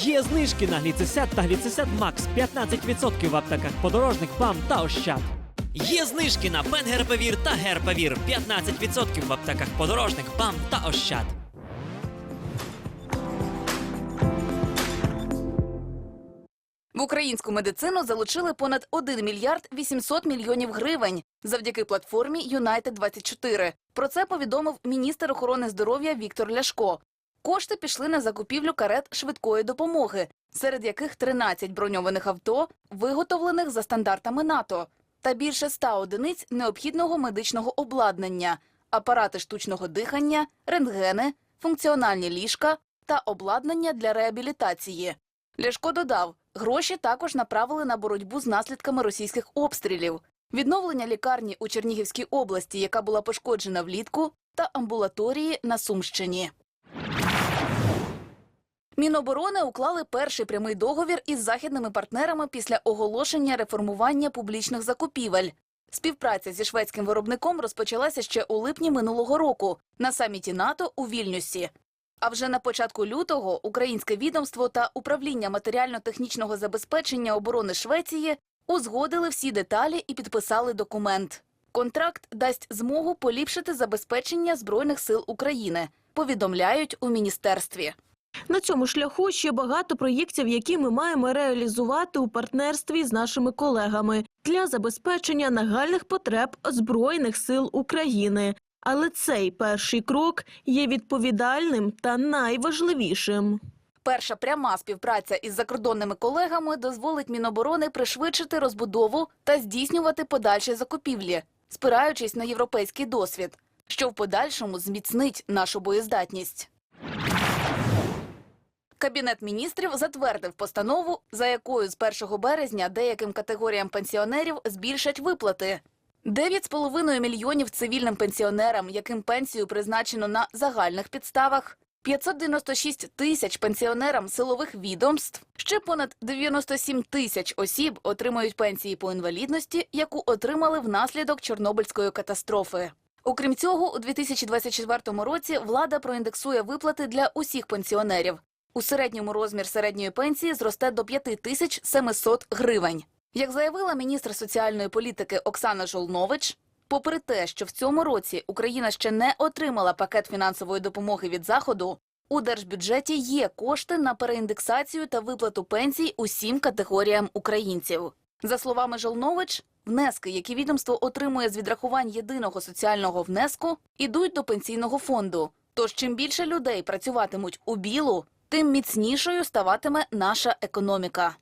Є знижки на гліцесят та гліцесят Макс 15% в аптеках подорожник, ПАМ та Ощад. Є знижки на Пенгерпевір та Герпевір 15% в аптеках подорожник, ПАМ та Ощад. В українську медицину залучили понад 1 мільярд 800 мільйонів гривень завдяки платформі Юнайтед 24 Про це повідомив міністр охорони здоров'я Віктор Ляшко. Кошти пішли на закупівлю карет швидкої допомоги, серед яких 13 броньованих авто, виготовлених за стандартами НАТО, та більше 100 одиниць необхідного медичного обладнання, апарати штучного дихання, рентгени, функціональні ліжка та обладнання для реабілітації. Ляшко додав, гроші також направили на боротьбу з наслідками російських обстрілів, відновлення лікарні у Чернігівській області, яка була пошкоджена влітку, та амбулаторії на Сумщині. Міноборони уклали перший прямий договір із західними партнерами після оголошення реформування публічних закупівель. Співпраця зі шведським виробником розпочалася ще у липні минулого року на саміті НАТО у Вільнюсі. А вже на початку лютого українське відомство та управління матеріально-технічного забезпечення оборони Швеції узгодили всі деталі і підписали документ. Контракт дасть змогу поліпшити забезпечення збройних сил України. Повідомляють у міністерстві. На цьому шляху ще багато проєктів, які ми маємо реалізувати у партнерстві з нашими колегами для забезпечення нагальних потреб Збройних сил України. Але цей перший крок є відповідальним та найважливішим. Перша пряма співпраця із закордонними колегами дозволить Міноборони пришвидшити розбудову та здійснювати подальші закупівлі, спираючись на європейський досвід, що в подальшому зміцнить нашу боєздатність. Кабінет міністрів затвердив постанову, за якою з 1 березня деяким категоріям пенсіонерів збільшать виплати. 9,5 мільйонів цивільним пенсіонерам, яким пенсію призначено на загальних підставах, 596 тисяч пенсіонерам силових відомств, ще понад 97 тисяч осіб отримують пенсії по інвалідності, яку отримали внаслідок Чорнобильської катастрофи. Окрім цього, у 2024 році влада проіндексує виплати для усіх пенсіонерів. У середньому розмір середньої пенсії зросте до 5700 гривень. Як заявила міністр соціальної політики Оксана Жолнович, попри те, що в цьому році Україна ще не отримала пакет фінансової допомоги від заходу, у держбюджеті є кошти на переіндексацію та виплату пенсій усім категоріям українців. За словами Жолнович, внески, які відомство отримує з відрахувань єдиного соціального внеску, ідуть до пенсійного фонду. Тож чим більше людей працюватимуть у білу, тим міцнішою ставатиме наша економіка.